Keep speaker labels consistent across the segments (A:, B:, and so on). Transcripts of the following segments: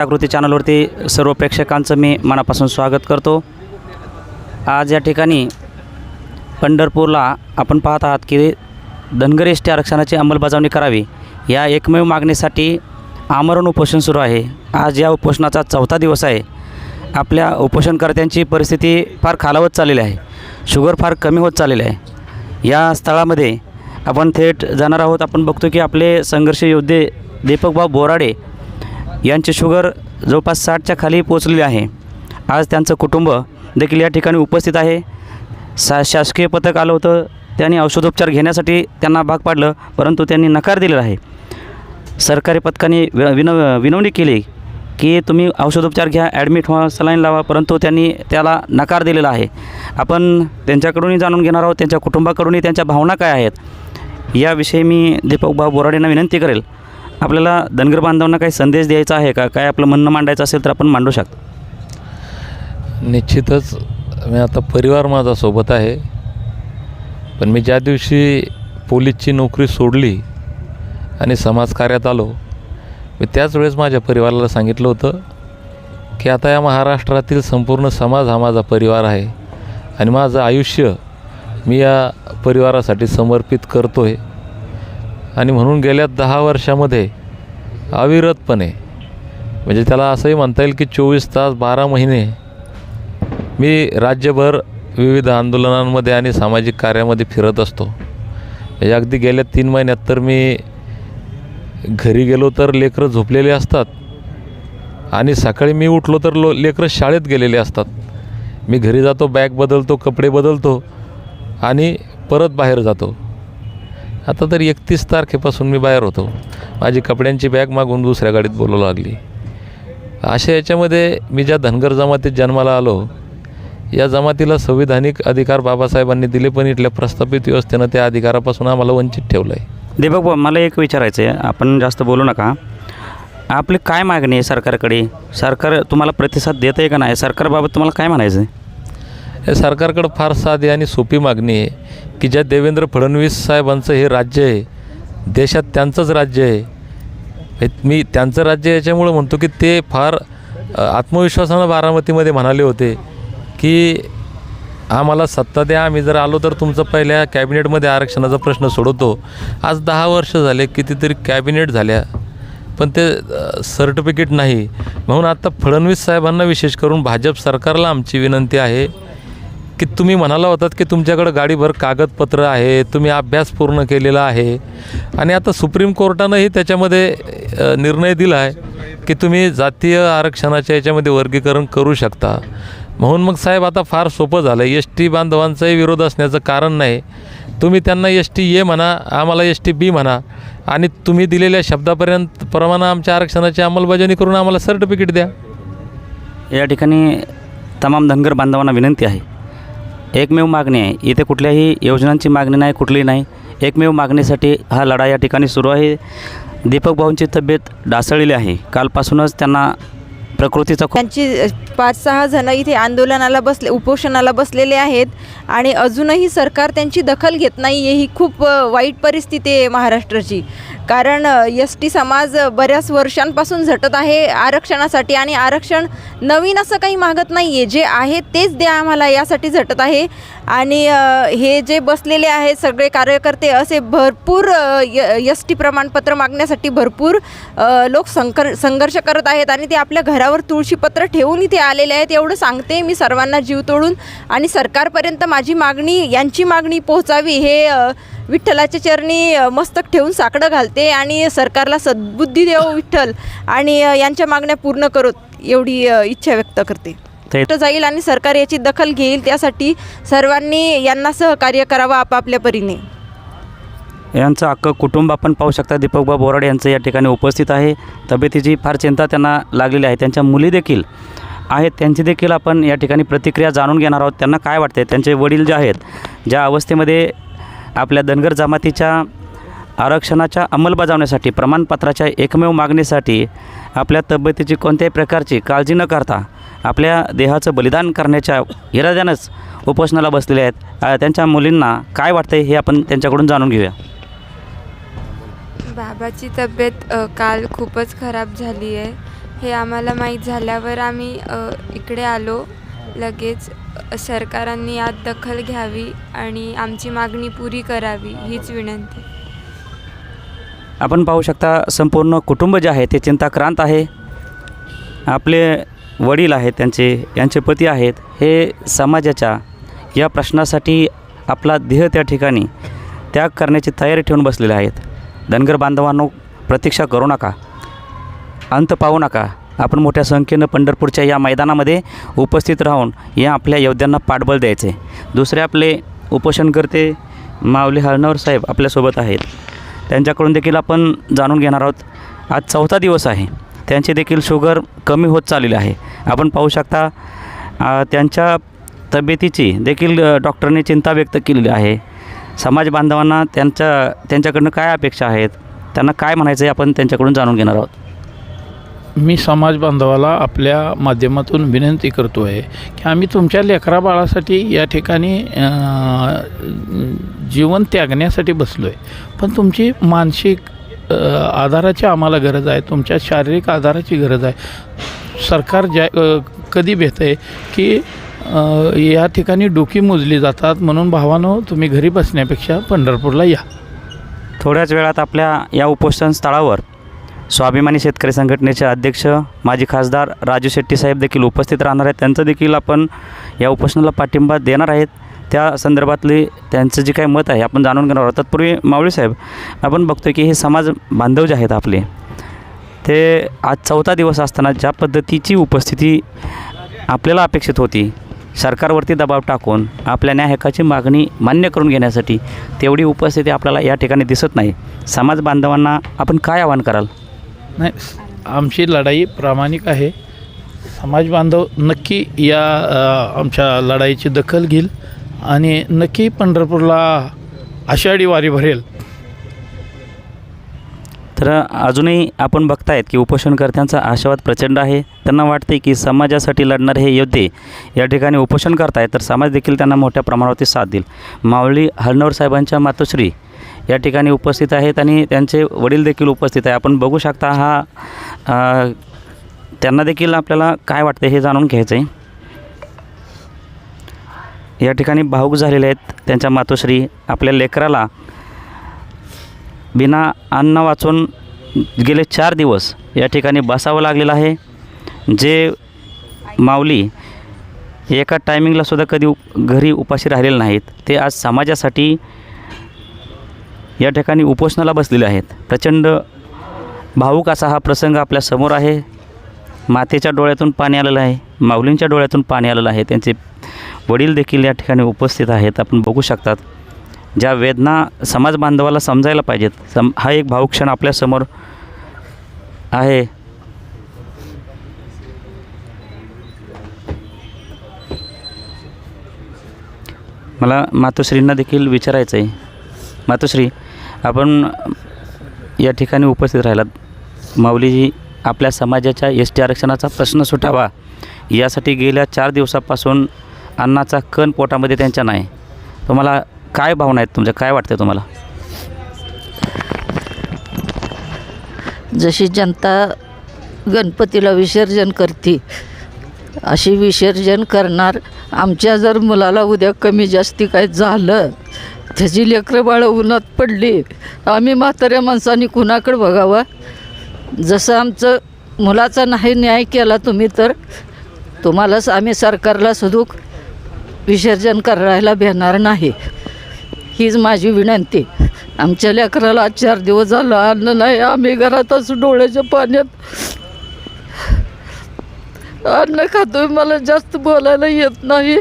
A: जागृती चॅनलवरती सर्व प्रेक्षकांचं मी मनापासून स्वागत करतो. आज या ठिकाणी पंढरपूरला आपण पाहत आहात की धनगर एस टी आरक्षणाची अंमलबजावणी करावी या एकमेव मागणीसाठी आमरण उपोषण सुरू आहे. आज या उपोषणाचा चौथा दिवस आहे. आपल्या उपोषणकर्त्यांची परिस्थिती फार खालावत चाललेली आहे. शुगर फार कमी होत चाललेली आहे. या स्थळामध्ये आपण थेट जाणार आहोत. आपण बघतो की आपले संघर्ष योद्धे दीपकभाऊ बोराडे यांचे शुगर जवळपास साठच्या खाली पोचलेले आहे. आज त्यांचं कुटुंब देखील या ठिकाणी उपस्थित आहे. सा शासकीय पथक आलं होतं. त्यांनी औषधोपचार घेण्यासाठी त्यांना भाग पाडलं परंतु त्यांनी नकार दिलेला आहे. सरकारी पथकाने वि विनव विनवणी केली की तुम्ही औषधोपचार घ्या ॲडमिट व्हा सलाईन लावा परंतु त्यांनी त्याला नकार दिलेला आहे. आपण त्यांच्याकडूनही जाणून घेणार आहोत त्यांच्या कुटुंबाकडूनही त्यांच्या भावना काय आहेत याविषयी मी दीपकभाऊ बोराडेंना विनंती करेल. आपल्याला धनगर बांधवांना काही संदेश द्यायचा आहे का? काय आपलं म्हणणं मांडायचं असेल तर आपण मांडू शकतो.
B: निश्चितच मी आता परिवार माझा सोबत आहे. पण मी ज्या दिवशी पोलीसची नोकरी सोडली आणि समाजकार्यात आलो मी त्याच वेळेस माझ्या परिवाराला सांगितलं होतं की आता या महाराष्ट्रातील संपूर्ण समाज हा माझा परिवार आहे आणि माझं आयुष्य मी या परिवारासाठी समर्पित करतो आहे आणि म्हणून गेल्या दहा वर्षामध्ये अविरतपणे म्हणजे त्याला असंही म्हणता येईल की चोवीस तास बारा महिने मी राज्यभर विविध आंदोलनांमध्ये आणि सामाजिक कार्यामध्ये फिरत असतो. म्हणजे अगदी गेल्या तीन महिन्यात तर मी घरी गेलो तर लेकरं झोपलेले असतात आणि सकाळी मी उठलो तर लो लेकरं शाळेत गेलेले असतात. मी घरी जातो बॅग बदलतो कपडे बदलतो आणि परत बाहेर जातो. आता तर एकतीस तारखेपासून मी बाहेर होतो. माझी कपड्यांची बॅग मागून दुसऱ्या गाडीत बोलू लागली. अशा याच्यामध्ये मी ज्या धनगर जमातीत जन्माला आलो या जमातीला संविधानिक अधिकार बाबासाहेबांनी दिले पण इथल्या प्रस्थापित व्यवस्थेनं त्या अधिकारापासून आम्हाला वंचित ठेवलं आहे
A: दीपक भाऊ मला एक विचारायचं आहे आपण जास्त बोलू नका. आपली काय मागणी आहे सरकारकडे? सरकार तुम्हाला प्रतिसाद देत आहे का नाही? सरकारबाबत तुम्हाला काय म्हणायचं आहे
B: सरकारकडं फार साधी आणि सोपी मागणी आहे. की ज्या देवेंद्र फडणवीस साहेबांचं हे राज्य आहे देशात त्यांचंच राज्य आहे. हे मी त्यांचं राज्य याच्यामुळं म्हणतो की ते फार आत्मविश्वासानं बारामतीमध्ये म्हणाले होते की आम्हाला सत्ता द्या आम्ही जर आलो तर तुमचं पहिल्या कॅबिनेटमध्ये आरक्षणाचा प्रश्न सोडवतो. आज दहा वर्ष झाले कितीतरी कॅबिनेट झाल्या पण ते सर्टिफिकेट नाही. म्हणून आता फडणवीस साहेबांना विशेष करून भाजप सरकारला आमची विनंती आहे की तुम्ही म्हणाला होतात की तुमच्याकडं गाडीभर कागदपत्र आहे तुम्ही अभ्यास पूर्ण केलेला आहे. आणि आता सुप्रीम कोर्टानंही त्याच्यामध्ये निर्णय दिला आहे की तुम्ही जातीय आरक्षणाच्या याच्यामध्ये वर्गीकरण करू शकता. म्हणून मग साहेब आता फार सोपं झालं. एस टी बांधवांचाही विरोध असण्याचं कारण नाही. तुम्ही त्यांना एस टी ए म्हणा आम्हाला एस टी बी म्हणा आणि तुम्ही दिलेल्या शब्दापर्यंत प्रमाणे आमच्या आरक्षणाची अंमलबजावणी करून आम्हाला सर्टिफिकेट द्या.
A: या ठिकाणी तमाम धनगर बांधवांना विनंती आहे. एकमेव मागणी आहे. इथे कुठल्याही योजनांची मागणी नाही कुठली नाही. एकमेव मागणीसाठी हा लढा या ठिकाणी सुरू आहे. दीपक भाऊंची तब्येत ढासळलेली आहे. कालपासूनच त्यांना प्रकृतीचा
C: त्यांची पाच सहा जण इथे आंदोलनाला बसले उपोषणाला बसलेले आहेत. आणि अजूनही सरकार त्यांची दखल घेत नाही आहे ही खूप वाईट परिस्थिती आहे महाराष्ट्राची. कारण एस टी समाज बऱ्याच वर्षांपासून झटत आहे आरक्षणासाठी आणि आरक्षण नवीन असं काही मागत नाही आहे जे आहे तेच द्या आम्हाला यासाठी झटत आहे. आणि हे जे बसलेले आहेत सगळे कार्यकर्ते असे भरपूर एस टी प्रमाणपत्र मागण्यासाठी भरपूर लोक संकर संघर्ष करत आहेत आणि ते आपल्या घरावर तुळशीपत्र ठेवून इथे आलेले आहेत. एवढं सांगते मी सर्वांना जीव तोडून. आणि सरकारपर्यंत माझी मागणी यांची मागणी पोहोचावी हे विठ्ठलाच्या चरणी मस्तक ठेवून साकडं घालते आणि सरकारला सद्बुद्धी देव विठ्ठल आणि यांच्या मागण्या पूर्ण करोत एवढी इच्छा व्यक्त करते. जाईल आणि सरकार याची दखल घेईल त्यासाठी सर्वांनी यांना सहकार्य करावं आपापल्या परीने.
A: यांचं अख्खं कुटुंब आपण पाहू शकता. दीपकबा बोराडे यांचं या ठिकाणी उपस्थित आहे. तब्येतीची फार चिंता त्यांना लागलेली आहे. त्यांच्या मुली देखील आहेत. त्यांची देखील आपण या ठिकाणी प्रतिक्रिया जाणून घेणार आहोत. त्यांना काय वाटते त्यांचे वडील जे आहेत ज्या अवस्थेमध्ये आपल्या धनगर जमातीच्या आरक्षणाच्या अंमलबजावणीसाठी प्रमाणपत्राच्या एकमेव मागणीसाठी आपल्या तब्येतीची कोणत्याही प्रकारची काळजी न करता आपल्या देहाचं बलिदान करण्याच्या इराद्यानंच उपोषणाला बसलेले आहेत. त्यांच्या मुलींना काय वाटतंय हे आपण त्यांच्याकडून जाणून घेऊया.
D: बाबाची तब्येत काल खूपच खराब झाली आहे हे आम्हाला माहीत झाल्यावर आम्ही इकडे आलो. लगेच सरकारांनी यात दखल घ्यावी आणि आमची मागणी पुरी करावी हीच विनंती.
A: आपण पाहू शकता संपूर्ण कुटुंब जे आहे ते चिंताक्रांत आहे. आपले वडील आहेत त्यांचे यांचे पती आहेत हे समाजाच्या या प्रश्नासाठी आपला देह त्या ठिकाणी त्याग करण्याची तयारी ठेवून बसलेले आहेत. धनगर बांधवांनो प्रतीक्षा करू नका. अंत पाहू नका. आपण मोठ्या संख्येनं पंढरपूरच्या या मैदानामध्ये उपस्थित राहून या आपल्या योद्ध्यांना पाठबळ द्यायचे. दुसरे आपले उपोषणकर्ते माऊली हळणवर साहेब आपल्यासोबत आहेत. त्यांच्याकडून देखील आपण जाणून घेणार आहोत. आज चौथा दिवस आहे. त्यांचे देखील शुगर कमी होत चाललेली आहे. आपण पाहू शकता त्यांच्या तब्येतीची देखील डॉक्टरने चिंता व्यक्त केलेली आहे. समाज बांधवांना त्यांच्या त्यांच्याकडनं काय अपेक्षा आहेत? त्यांना काय म्हणायचं आहे आपण त्यांच्याकडून जाणून घेणार आहोत.
E: मी समाज बांधवाला आपल्या माध्यमातून विनंती करतो आहे की आम्ही तुमच्या लेकरा बाळासाठी या ठिकाणी जीवन त्यागण्यासाठी बसलो आहे पण तुमची मानसिक आधाराची आम्हाला गरज आहे तुमच्या शारीरिक आधाराची गरज आहे. सरकार ज्या कधी भेट आहे की या ठिकाणी डोकी मोजली जातात म्हणून भावानो तुम्ही घरी बसण्यापेक्षा पंढरपूरला या.
A: थोड्याच वेळात आपल्या या उपोषण स्थळावर स्वाभिमानी शेतकरी संघटनेचे अध्यक्ष माजी खासदार राजू शेट्टी साहेब देखील उपस्थित राहणार आहेत. त्यांचं देखील आपण या उपोषणाला पाठिंबा देणार आहेत. त्या संदर्भातली त्यांचं जे काही मत आहे आपण जाणून घेणार आहोत. तत्पूर्वी मावळी साहेब आपण बघतोय की हे समाज बांधव जे आहेत आपले ते आज चौथा दिवस असताना ज्या पद्धतीची उपस्थिती आपल्याला अपेक्षित होती सरकारवरती दबाव टाकून आपल्या न्याय हक्काची मागणी मान्य करून घेण्यासाठी तेवढी उपस्थिती आपल्याला या ठिकाणी दिसत नाही. समाज बांधवांना आपण काय आवाहन कराल?
E: नाही आमची लढाई प्रामाणिक आहे. समाज बांधव नक्की या आमच्या लढाईची दखल घेईल आणि नक्की पंढरपूरला आषाढी वारी भरेल.
A: तर अजूनही आपण बघतायत की उपोषणकर्त्यांचा आशावाद प्रचंड आहे. त्यांना वाटते की समाजासाठी लढणारे हे योद्धे या ठिकाणी उपोषण करतायत तर समाज देखील त्यांना मोठ्या प्रमाणावरती साथ देईल. माऊली हळणवर साहेबांच्या मातोश्री या ठिकाणी उपस्थित आहेत आणि त्यांचे वडील देखील उपस्थित आहे. आपण बघू शकता हा त्यांना देखील आपल्याला काय वाटते हे जाणून घ्यायचं आहे या ठिकाणी भाऊक झालेले आहेत त्यांच्या मातोश्री. आपल्या लेकराला बिना अन्न वाचून गेले चार दिवस या ठिकाणी बसावं लागलेलं आहे. जे माऊली एका टायमिंगलासुद्धा कधी घरी उपाशी राहिलेले नाहीत. ते आज समाजासाठी या ठिकाणी उपोषणाला बसलेले आहेत. प्रचंड भाऊक असा हा प्रसंग आपल्यासमोर आहे. मातेच्या डोळ्यातून पाणी आलेलं आहे. माऊलींच्या डोळ्यातून पाणी आलेलं आहे. त्यांचे वडील देखील या ठिकाणी उपस्थित आहेत. आपण बघू शकतात. ज्या वेदना समाज बांधवाला समजायला पाहिजेत सम हा एक भाऊ क्षण आपल्यासमोर आहे. मला मातोश्रींना देखील विचारायचं आहे मातोश्री आपण या ठिकाणी उपस्थित राहिलात. माऊलीजी आपल्या समाजाच्या एस टी आरक्षणाचा प्रश्न सुटावा. यासाठी गेल्या चार दिवसापासून अन्नाचा कण पोटामध्ये त्यांच्या नाही. तुम्हाला काय भावना आहेत तुमच्या? काय वाटतं तुम्हाला?
F: जशी जनता गणपतीला विसर्जन करते अशी विसर्जन करणार आमच्या जर मुलाला उद्या कमी जास्ती काय झालं त्याची लेकरं बाळं उन्हात पडली. आम्ही म्हाताऱ्या माणसांनी कुणाकडे बघावा? जसं आमचं मुलाचा नाही न्याय केला तुम्ही तर तुम्हालाच आम्ही सरकारला सुदूक विसर्जन करायला भेणार नाही. हीच माझी विनंती. आमच्या लेकराला आज चार दिवस झालं अन्न नाही. आम्ही घरातच डोळ्याच्या पाण्यात अन्न खातोय. मला जास्त बोलायला येत नाही.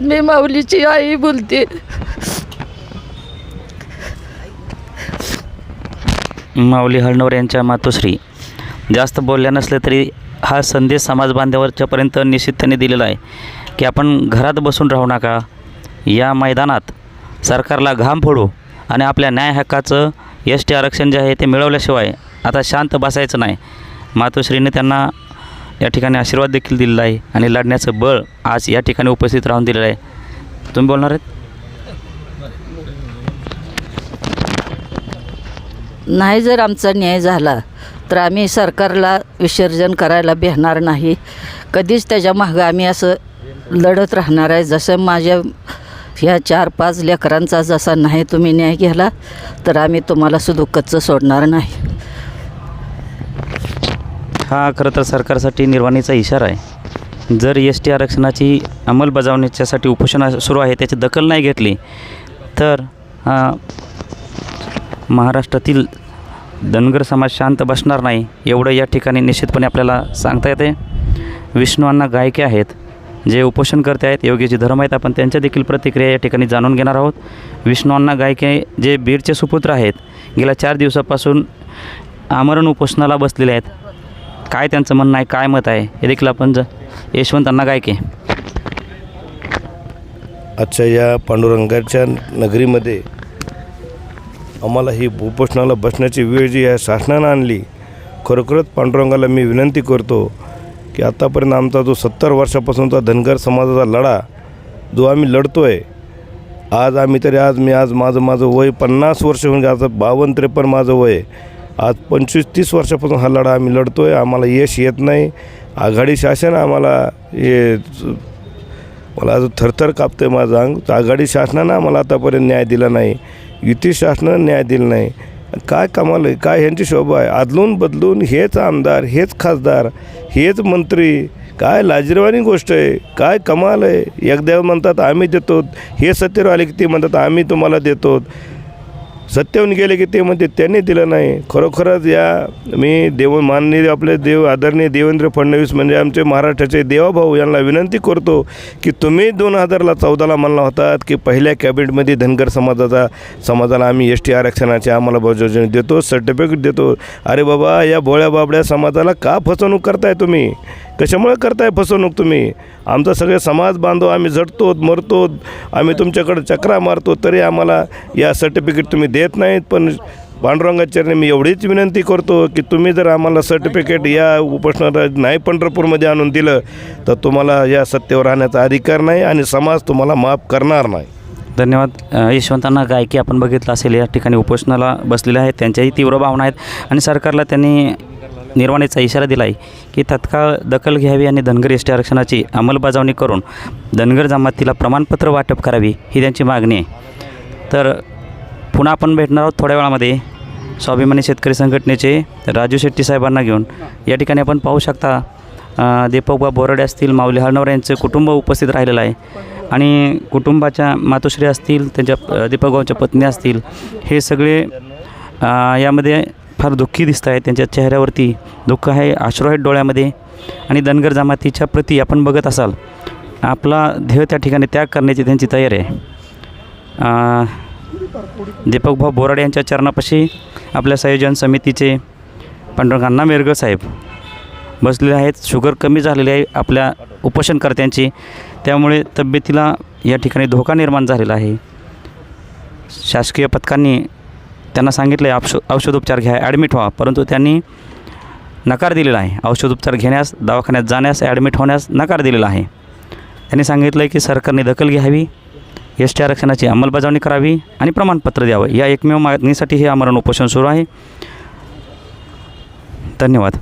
F: मी माऊलीची आई बोलते.
A: माऊली हळणवर यांच्या मातोश्री. जास्त बोलल्या नसले तरी हा संदेश समाज बांधवाच्यापर्यंत निश्चित दिलेला आहे. की आपण घरात बसून राहू नका. या मैदानात सरकारला घाम फोडू आणि आपल्या न्याय हक्काचं एस टी आरक्षण जे आहे ते मिळवल्याशिवाय आता शांत बसायचं नाही. मातोश्रीने त्यांना या ठिकाणी आशीर्वाद देखील दिलेला आहे आणि लढण्याचं बळ आज या ठिकाणी उपस्थित राहून दिलेलं आहे. तुम्ही बोलणार आहेत?
F: नाही जर आमचा न्याय झाला तर आम्ही सरकारला विसर्जन करायला भेणार नाही. कधीच त्याच्या मागं आम्ही असं लढत राहणार आहे. जसं माझ्या ह्या चार पाच लेकरांचा जसा नाही तुम्ही न्याय घ्याला तर आम्ही तुम्हाला सुदुःखचं सोडणार नाही.
A: हा खरं तर सरकारसाठी निर्वाणीचा इशारा आहे. जर एस टी आरक्षणाची अंमलबजावणीच्यासाठी उपोषण सुरू आहे त्याची दखल नाही घेतली तर महाराष्ट्रातील धनगर समाज शांत बसणार नाही एवढं या ठिकाणी निश्चितपणे आपल्याला सांगता येते. विष्णू अण्णा गायके आहेत जे उपोषण करते आहेत योगीजी धर्म आहेत. आपण त्यांच्या देखील प्रतिक्रिया या ठिकाणी जाणून घेणार आहोत. विष्णू अण्णा गायके जे बीडचे सुपुत्र आहेत गेल्या चार दिवसापासून आमरण उपोषणाला बसलेले आहेत. काय त्यांचं म्हणणं आहे काय मत आहे हे देखील आपण ज यशवंत अण्णा गायके.
G: आजच्या या पांडुरंगाच्या नगरीमध्ये आम्हाला ही उपोषणाला बसण्याची वेळ जी आहे शासनानं आणली. खरोखरच पांडुरंगाला मी विनंती करतो की आत्तापर्यंत आमचा जो सत्तर वर्षापासूनचा धनगर समाजाचा लढा जो आम्ही लढतो आहे आज आम्ही तरी आज मी आज माझं माझं वय पन्नास वर्ष म्हणजे आता बावन्न त्रेपन्न माझं वय. आज पंचवीस तीस वर्षापासून हा लढा आम्ही लढतो आहे आम्हाला यश येत नाही. आघाडी शासन आम्हाला हे मला आज थरथर कापतं आहे माझं अंग. आघाडी शासनानं आम्हाला आतापर्यंत न्याय दिला नाही. युती शासनानं न्याय दिला नाही. काय कमाल आहे? काय ह्यांची शोभा आहे? आदलून बदलून हेच आमदार हेच खासदार हेच मंत्री काय लाजिरवाणी गोष्ट आहे? काय कमाल आहे? एकदा म्हणतात आम्ही देतो. हे सत्तेवर आले की ते म्हणतात आम्ही तुम्हाला देतो. सत्याहून गेले की ते म्हणते त्यांनी दिलं नाही. खरोखरच या मी देव माननीय आपले देव आदरणीय देवेंद्र फडणवीस म्हणजे आमचे महाराष्ट्राचे देवाभाऊ यांना विनंती करतो की तुम्ही दोन हजारला चौदाला म्हणला होतात की पहिल्या कॅबिनेटमध्ये धनगर समाजाचा समाजाला आम्ही एस टी आरक्षणाचे आम्हाला बजावणी देतो सर्टिफिकेट देतो. अरे बाबा या भोळ्या बाबड्या समाजाला का फसवणूक करताय तुम्ही? कशामुळे करताय फसवणूक तुम्ही? आमचा सगळे समाज बांधव आम्ही झटतो मरतो आम्ही तुमच्याकडे चक्रा मारतो तरी आम्हाला या सर्टिफिकेट तुम्ही देत नाहीत. पण पांडुरंगाचार्य मी एवढीच विनंती करतो की तुम्ही जर आम्हाला सर्टिफिकेट या उपोषणाला नाही पंढरपूरमध्ये आणून दिलं तर तुम्हाला या सत्तेवर राहण्याचा अधिकार नाही आणि समाज तुम्हाला माफ करणार नाही.
A: धन्यवाद. यशवंतांना गायकी आपण बघितलं असेल या ठिकाणी उपोषणाला बसलेले आहेत त्यांच्याही तीव्र भावना आहेत आणि सरकारला त्यांनी निर्वाणीचा इशारा दिला आहे की तत्काळ दखल घ्यावी आणि धनगर एस टी आरक्षणाची अंमलबजावणी करून धनगर जमातीला प्रमाणपत्र वाटप करावी ही त्यांची मागणी आहे. तर पुन्हा आपण भेटणार आहोत थोड्या वेळामध्ये. स्वाभिमानी शेतकरी संघटनेचे राजू शेट्टी साहेबांना घेऊन. या ठिकाणी आपण पाहू शकता दीपकबा बोरडे असतील माऊली हळणवर यांचं कुटुंब उपस्थित राहिलेलं आहे. आणि कुटुंबाच्या मातोश्री असतील त्यांच्या अ, दीपकबाऊच्या पत्नी असतील हे सगळे यामध्ये फार दुःखी दिसत आहेत त्यांच्या चेहऱ्यावरती दुःख आहे आश्रू आहेत डोळ्यामध्ये आणि धनगर जमातीच्या प्रती आपण बघत असाल आपला ध्येय त्या ठिकाणी त्याग करण्याची त्यांची तयारी आहे. दीपकभाऊ बोराडे यांच्या चरणापाशी आपल्या संयोजन समितीचे पांडुरंग अण्णा मेरगळ साहेब बसलेले आहेत. शुगर कमी झालेली आहे आपल्या उपोषणकर्त्यांची. त्यामुळे तब्येतीला या ठिकाणी धोका निर्माण झालेला आहे. शासकीय पथकांनी त्यांना सांगितलं आहे औष औषधोपचार घ्या ॲडमिट व्हा. परंतु त्यांनी नकार दिलेला आहे. औषधोपचार घेण्यास दवाखान्यात जाण्यास ॲडमिट होण्यास नकार दिलेला आहे. त्यांनी सांगितलं आहे की सरकारने दखल घ्यावी एस टी आरक्षणाची अंमलबजावणी करावी आणि प्रमाणपत्र द्यावं. या एकमेव मागणीसाठी हे आमरण उपोषण सुरू आहे. धन्यवाद.